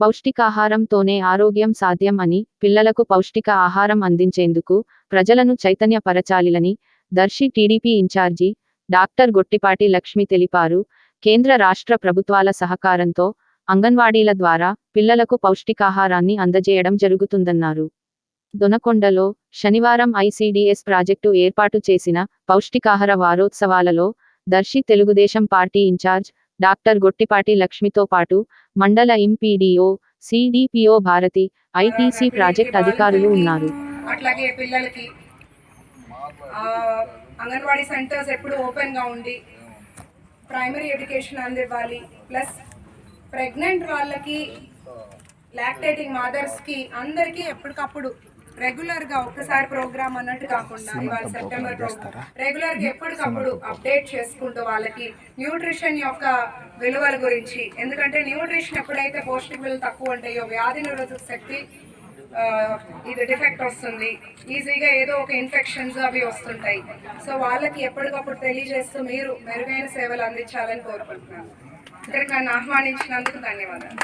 పౌష్టికాహారంతోనే ఆరోగ్యం సాధ్యం అని పిల్లలకు పౌష్టిక ఆహారం అందించేందుకు ప్రజలను చైతన్యపరచాలిలని Darsi TDP incharge doctor Gottipati Lakshmi తెలిపారు. కేంద్ర రాష్ట్ర ప్రభుత్వాల సహకారంతో అంగన్వాడీల ద్వారా పిల్లలకు పౌష్టికాహారాన్ని అందజేయడం జరుగుతుందన్నారు. దొనకొండలో శనివారం ఐసీడీఎస్ ప్రాజెక్టు ఏర్పాటు చేసిన పౌష్టికాహార వారోత్సవాలలో Darsi Telugu Desam party incharge doctor Gottipati లక్ష్మితో పాటు మండల MPDO CDPO Bharathi ITC project అధికారులు ఉన్నారు. అట్లాగే పిల్లలకి అంగన్వాడీ సెంటర్స్ ఎప్పుడు ఓపెన్గా ఉండి ప్రైమరీ ఎడ్యుకేషన్ అందివ్వాలి. ప్లస్ ప్రెగ్నెంట్ వాళ్ళకి లాక్టేటింగ్ మదర్స్కి అందరికీ ఎప్పటికప్పుడు రెగ్యులర్గా ఒక్కసారి ప్రోగ్రామ్ అన్నట్టు కాకుండా ఇవాళ సెప్టెంబర్ ప్రోగ్రామ్. రెగ్యులర్గా ఎప్పటికప్పుడు అప్డేట్ చేసుకుంటూ వాళ్ళకి న్యూట్రిషన్ యొక్క విలువల గురించి ఎందుకంటే న్యూట్రిషన్ ఎప్పుడైతే పౌష్టిక విలువలు తక్కువ ఉంటాయో వ్యాధి నిరోధక శక్తి ఇది డిఫెక్ట్ వస్తుంది. ఈజీగా ఏదో ఒక ఇన్ఫెక్షన్స్ అవి వస్తుంటాయి. సో వాళ్ళకి ఎప్పటికప్పుడు తెలియజేస్తూ మీరు మెరుగైన సేవలు అందించాలని కోరుకుంటున్నాను. ఇక్కడికి నన్ను ఆహ్వానించినందుకు ధన్యవాదాలు.